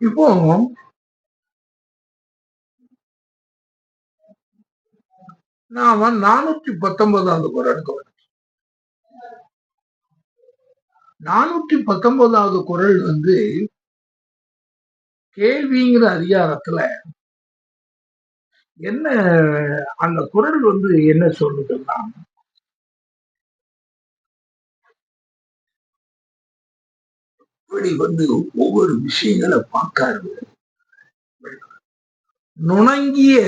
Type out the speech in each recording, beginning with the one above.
இப்போ நாம நானூற்றி பத்தொன்பதாவது குரலுக்கு நானூத்தி நானூற்றி பத்தொன்பதாவது குரல் வந்து கேள்விங்கிற அதிகாரத்துல என்ன அந்த குரல் வந்து என்ன சொல்லுதுன்னா இப்படி வந்து ஒவ்வொரு விஷயங்களை பார்க்காரு நுணங்கிய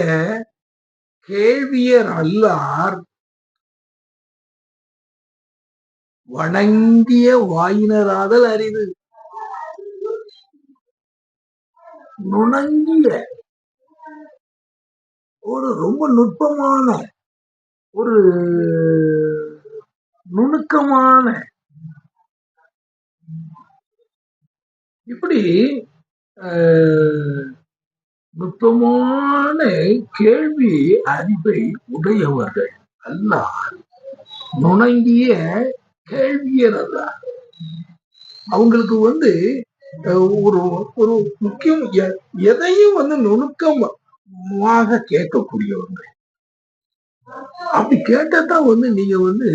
கேள்வியர் அல்லார் வணங்கிய வாயினராதல் அறிவு நுணங்கிய ஒரு ரொம்ப நுட்பமான ஒரு நுணுக்கமான இப்படி நுட்பமான கேள்வி அறிவை உடையவர்கள் அல்ல நுணங்கிய கேள்வியர் அல்ல அவங்களுக்கு வந்து ஒரு ஒரு முக்கியம் எதையும் வந்து நுணுக்கமாக கேட்கக்கூடியவங்க அப்படி கேட்டதான் வந்து நீங்க வந்து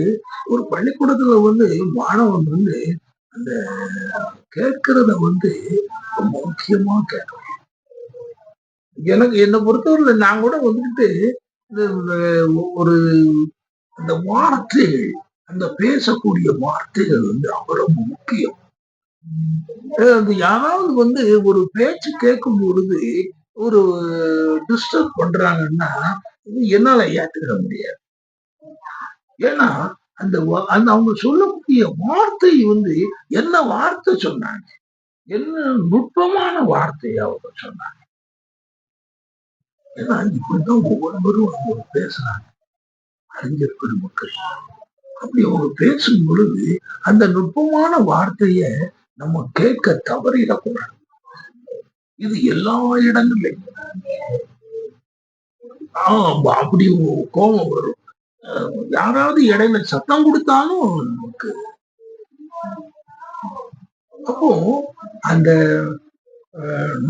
ஒரு பள்ளிக்கூடத்துல வந்து மாணவன் வந்து அந்த கேட்கறத வந்து ரொம்ப முக்கியமா கேட்கணும். எனக்கு என்னை பொறுத்தவரையில நான் கூட வந்துட்டு இந்த ஒரு அந்த வார்த்தைகள் அந்த பேசக்கூடிய வார்த்தைகள் வந்து அவ்வளவு முக்கியம். யாராவது வந்து ஒரு பேச்சு கேட்கும் பொழுது ஒரு டிஸ்டர்ப் பண்றாங்கன்னா என்னால ஏத்துக்கிட முடியாது. ஏன்னா அந்த அந்த அவங்க சொல்லக்கூடிய வார்த்தை வந்து என்ன வார்த்தை சொன்னாங்க? என்ன நுட்பமான வார்த்தையை அவங்க சொன்னாங்க? ஏன்னா இப்படிதான் ஒவ்வொருவரும் பேசுறாங்க. அறிஞர் பெருமக்கள் அப்படி அவங்க பேசும் பொழுது அந்த நுட்பமான வார்த்தைய நம்ம கேட்க தவறிடக்கூடாது. இது எல்லா இடங்கள்லையும் அப்படி கோபம் வரும். யாராவது இடையில சத்தம் கொடுத்தாலும் நமக்கு அப்போ அந்த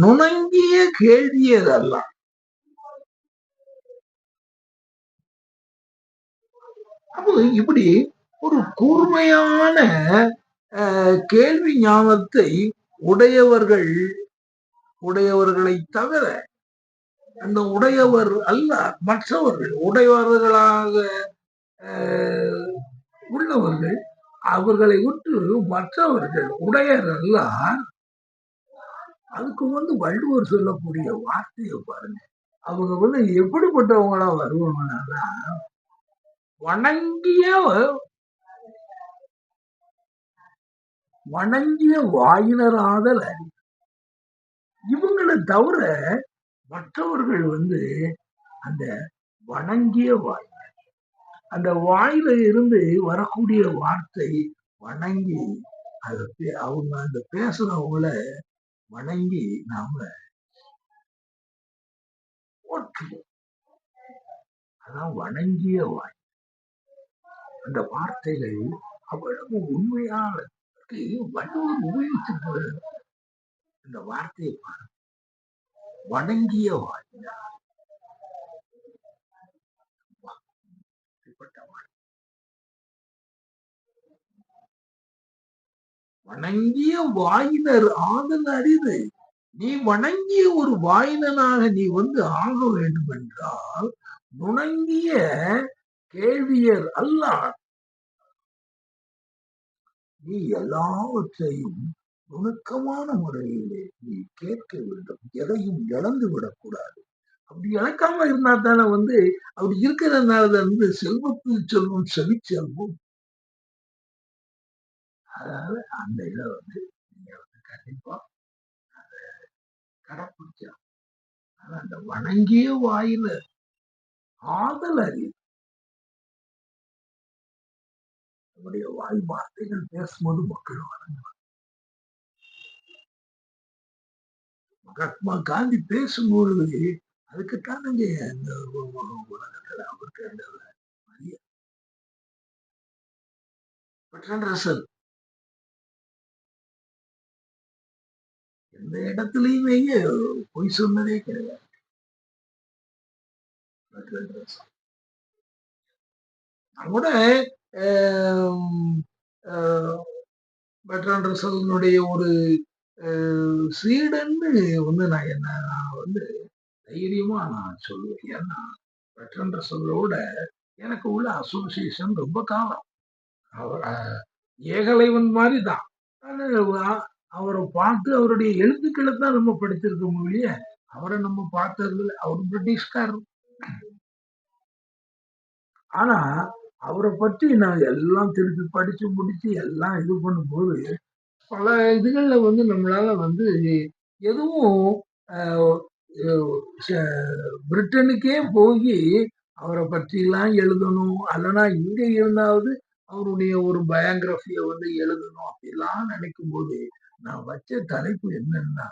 நுணங்கிய கேள்வியதெல்லாம் அப்போ இப்படி ஒரு கூர்மையான கேள்வி ஞானத்தை உடையவர்கள் உடையவர்களை தவிர அந்த உடையவர் அல்ல மற்றவர்கள் உடையவர்களாக உள்ளவர்கள் அவர்களை விட்டு மற்றவர்கள் உடையர் அதுக்கு வந்து வள்ளுவர் சொல்லக்கூடிய வார்த்தையை பாருங்க. அவங்க வந்து எப்படிப்பட்டவங்களா வருவாங்கன்னா வணங்கிய வணங்கிய வாயினராதல் அறி இவங்களை தவிர மற்றவர்கள் வந்து அந்த வணங்கிய வாய் அந்த வாயில இருந்து வரக்கூடிய வார்த்தை வணங்கி அதை அவங்க அந்த பேசுறவங்கள வணங்கி நாம போற்றுவோம். அதான் வணங்கிய வாய். அந்த வார்த்தைகள் அவ்வளவு உண்மையான வள்ளுவர் உபயோகித்து இந்த வார்த்தையை பாருங்க. வணங்கிய வாய். வணங்கிய வாயினர் ஆதல் அறிது. நீ வணங்கிய ஒரு வாயினனாக நீ வந்து ஆக வேண்டும் என்றால் நுணங்கிய கேள்வியர் அல்ல நீ எல்லாவற்றையும் நுணுக்கமான முறையிலே நீ கேட்க வேண்டும். எதையும் இழந்து விடக்கூடாது. அப்படி இழக்காம இருந்தா தானே வந்து அப்படி இருக்கிறதுனால வந்து செல்வத்து செல்வம் செவிச்செல்வம் அதாவது அந்த இதை வந்து நீங்க வந்து கண்டிப்பா அதை கடைப்பிடிச்சா அந்த வணங்கிய வாயில ஆதல் அறிவு. நம்முடைய வாய் வார்த்தைகள் பேசும்போது மக்கள் வணங்குவாங்க. மகாத்மா காந்தி பேசும்பொழுது அதுக்குத்தானங்க இந்த உலகத்துல அவருக்கு அந்த மரியாதை. ரசல் எந்த இடத்துலயுமே பொய் சொன்னதே கிடையாது பெர்ட்ராண்ட் ரசல். நான் கூட ஆம், ஒரு சீடன்னு வந்து நான் என்ன நான் வந்து தைரியமா நான் சொல்லுவேன். ஏன்னா பெட்ரான் ரசலோட எனக்கு உள்ள அசோசியேஷன் ரொம்ப காலம். அவர் ஏகலைவன் மாதிரி தான். அவரை பார்த்து அவருடைய எழுத்துக்களை தான் நம்ம படிச்சிருக்கோம் ஒழிய அவரை நம்ம பார்த்தது அவர் பிரிட்டிஷ்காரர். ஆனா அவரை பற்றி நான் எல்லாம் திருப்பி படிச்சு முடிச்சு எல்லாம் இது பண்ணும்போது பல இதுகள்ல வந்து நம்மளால வந்து எதுவும் அஹ், ச- பிரிட்டனுக்கே போய் அவரை பற்றிலாம் எழுதணும் அல்லனா இங்க இருந்தாவது அவருடைய ஒரு பயோகிராஃபியை வந்து எழுதணும் அப்படிலாம் நினைக்கும் போது நான் வச்ச தலைப்பு என்னன்னா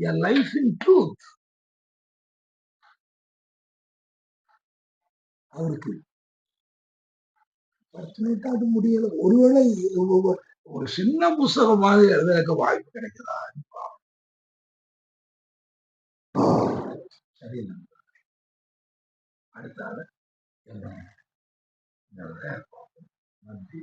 என் லைஃப் இன் ட்ரூத் அவருக்கு பிரச்சனைக்கு அது முடியல. ஒருவேளை ஒரு சின்ன புஸ்தகம் மாதிரி எழுதுறதுக்கு வாய்ப்பு கிடைக்குதா? சரி நண்பர்களே. என்ன? நன்றி.